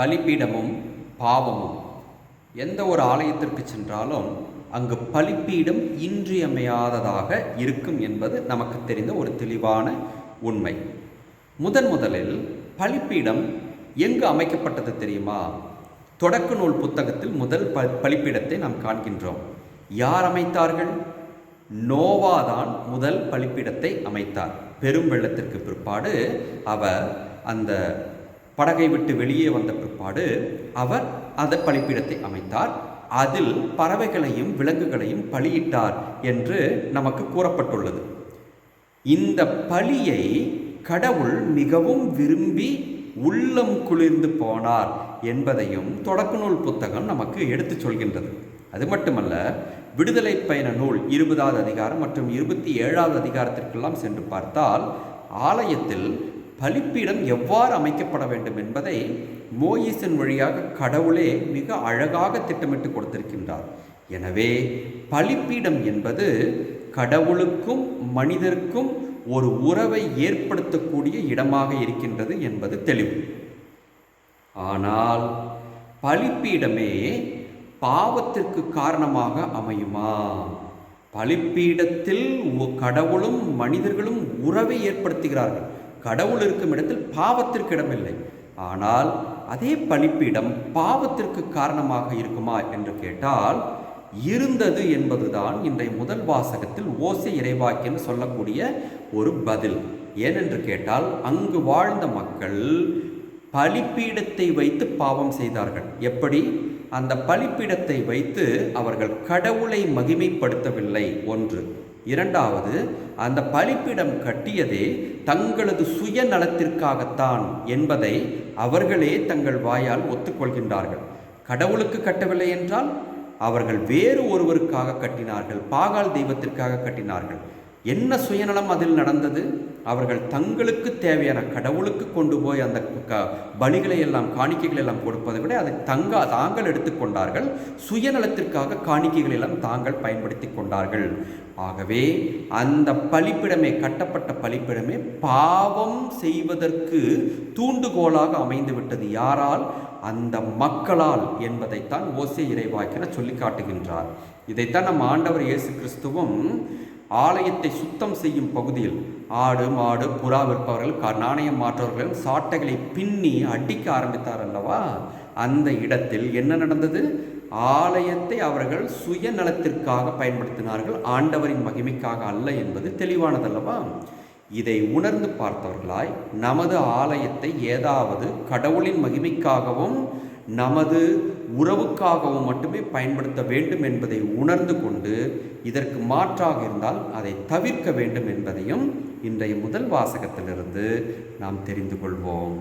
பலிப்பீடமும் பாவமும். எந்த ஒரு ஆலயத்திற்கு சென்றாலும் அங்கு பலிப்பீடம் இன்றியமையாததாக இருக்கும் என்பது நமக்கு தெரிந்த ஒரு தெளிவான உண்மை. முதன் முதலில் பலிப்பீடம் எங்கு அமைக்கப்பட்டது தெரியுமா? தொடக்க நூல் புத்தகத்தில் முதல் ப பலிப்பீடத்தை நாம் காண்கின்றோம். யார் அமைத்தார்கள்? நோவாதான் முதல் பலிப்பீடத்தை அமைத்தார். பெரும் வெள்ளத்திற்கு பிற்பாடு அவர் அந்த படகை விட்டு வெளியே வந்த பிற்பாடு அவர் அந்த பலிப்பீடத்தை அமைத்தார். அதில் பறவைகளையும் விலங்குகளையும் பலியிட்டார் என்று நமக்கு கூறப்பட்டுள்ளது. இந்த பலியை கடவுள் மிகவும் விரும்பி உள்ளம் குளிர்ந்து போனார் என்பதையும் தொடக்க நூல் புத்தகம் நமக்கு எடுத்துச் சொல்கின்றது. அது மட்டுமல்ல விடுதலை பயண நூல் இருபதாவது அதிகாரம் மற்றும் இருபத்தி ஏழாவது அதிகாரத்திற்கெல்லாம் சென்று பார்த்தால் ஆலயத்தில் பலிப்பீடம் எவ்வாறு அமைக்கப்பட வேண்டும் என்பதை மோயிசன் வழியாக கடவுளே மிக அழகாக திட்டமிட்டு கொடுத்திருக்கின்றார். எனவே பலிப்பீடம் என்பது கடவுளுக்கும் மனிதருக்கும் ஒரு உறவை ஏற்படுத்தக்கூடிய இடமாக இருக்கின்றது என்பது தெளிவு. ஆனால் பலிப்பீடமே பாவத்திற்கு காரணமாக அமையுமா? பலிப்பீடத்தில் கடவுளும் மனிதர்களும் உறவை ஏற்படுத்துகிறார்கள். கடவுள் இருக்கும் இடத்தில் பாவத்திற்கு இடமில்லை. ஆனால் அதே பலிப்பீடம் பாவத்திற்கு காரணமாக இருக்குமா என்று கேட்டால் இருந்தது என்பதுதான் இன்றைய முதல் வாசகத்தில் ஓசை இறைவாக்கின்னு சொல்லக்கூடிய ஒரு பதில். ஏனென்று கேட்டால் அங்கு வாழ்ந்த மக்கள் பலிப்பீடத்தை வைத்து பாவம் செய்தார்கள். எப்படி? அந்த பலிப்பீடத்தை வைத்து அவர்கள் கடவுளை மகிமைப்படுத்தவில்லை. ஒன்று இரண்டாவது அந்த பலிப்பிடம் கட்டியதே தங்களது சுயநலத்திற்காகத்தான் என்பதை அவர்களே தங்கள் வாயால் ஒத்துக்கொள்கின்றார்கள். கடவுளுக்கு கட்டவில்லை என்றால் அவர்கள் வேறு ஒருவருக்காக கட்டினார்கள் பாகால் தெய்வத்திற்காக கட்டினார்கள். என்ன சுயநலம் அதில் நடந்தது? அவர்கள் தங்களுக்கு தேவையான கடவுளுக்கு கொண்டு போய் அந்த க பலிகளை எல்லாம் காணிக்கைகள் எல்லாம் கொடுப்பதை விட அதை தங்க தாங்கள் எடுத்துக்கொண்டார்கள் சுயநலத்திற்காக காணிக்கைகள் எல்லாம் தாங்கள் பயன்படுத்தி கொண்டார்கள். ஆகவே அந்த பலிப்பிடமே கட்டப்பட்ட பலிப்பிடமே பாவம் செய்வதற்கு தூண்டுகோலாக அமைந்து விட்டது யாரால்? அந்த மக்களால் என்பதைத்தான் ஓசை இறைவாக்கின சொல்லி காட்டுகின்றார். இதைத்தான் நம் ஆண்டவர் இயேசு கிறிஸ்துவும் ஆலயத்தை சுத்தம் செய்யும் பகுதியில் ஆடு மாடு புறா விற்பவர்கள் க நாணயம் மாற்றவர்கள் சாட்டைகளை பின்னி அடிக்க ஆரம்பித்தார் அல்லவா? அந்த இடத்தில் என்ன நடந்தது? ஆலயத்தை அவர்கள் சுயநலத்திற்காக பயன்படுத்தினார்கள். ஆண்டவரின் மகிமைக்காக அல்ல என்பது தெளிவானதல்லவா? இதை உணர்ந்து பார்த்தவர்களாய் நமது ஆலயத்தை ஏதாவது கடவுளின் மகிமைக்காகவும் நமது உறவுக்காகவும் மட்டுமே பயன்படுத்த வேண்டும் என்பதை உணர்ந்து கொண்டு இதற்கு மாற்றாக இருந்தால் அதை தவிர்க்க வேண்டும் என்பதையும் இன்றைய முதல் வாசகத்திலிருந்து நாம் தெரிந்து கொள்வோம்.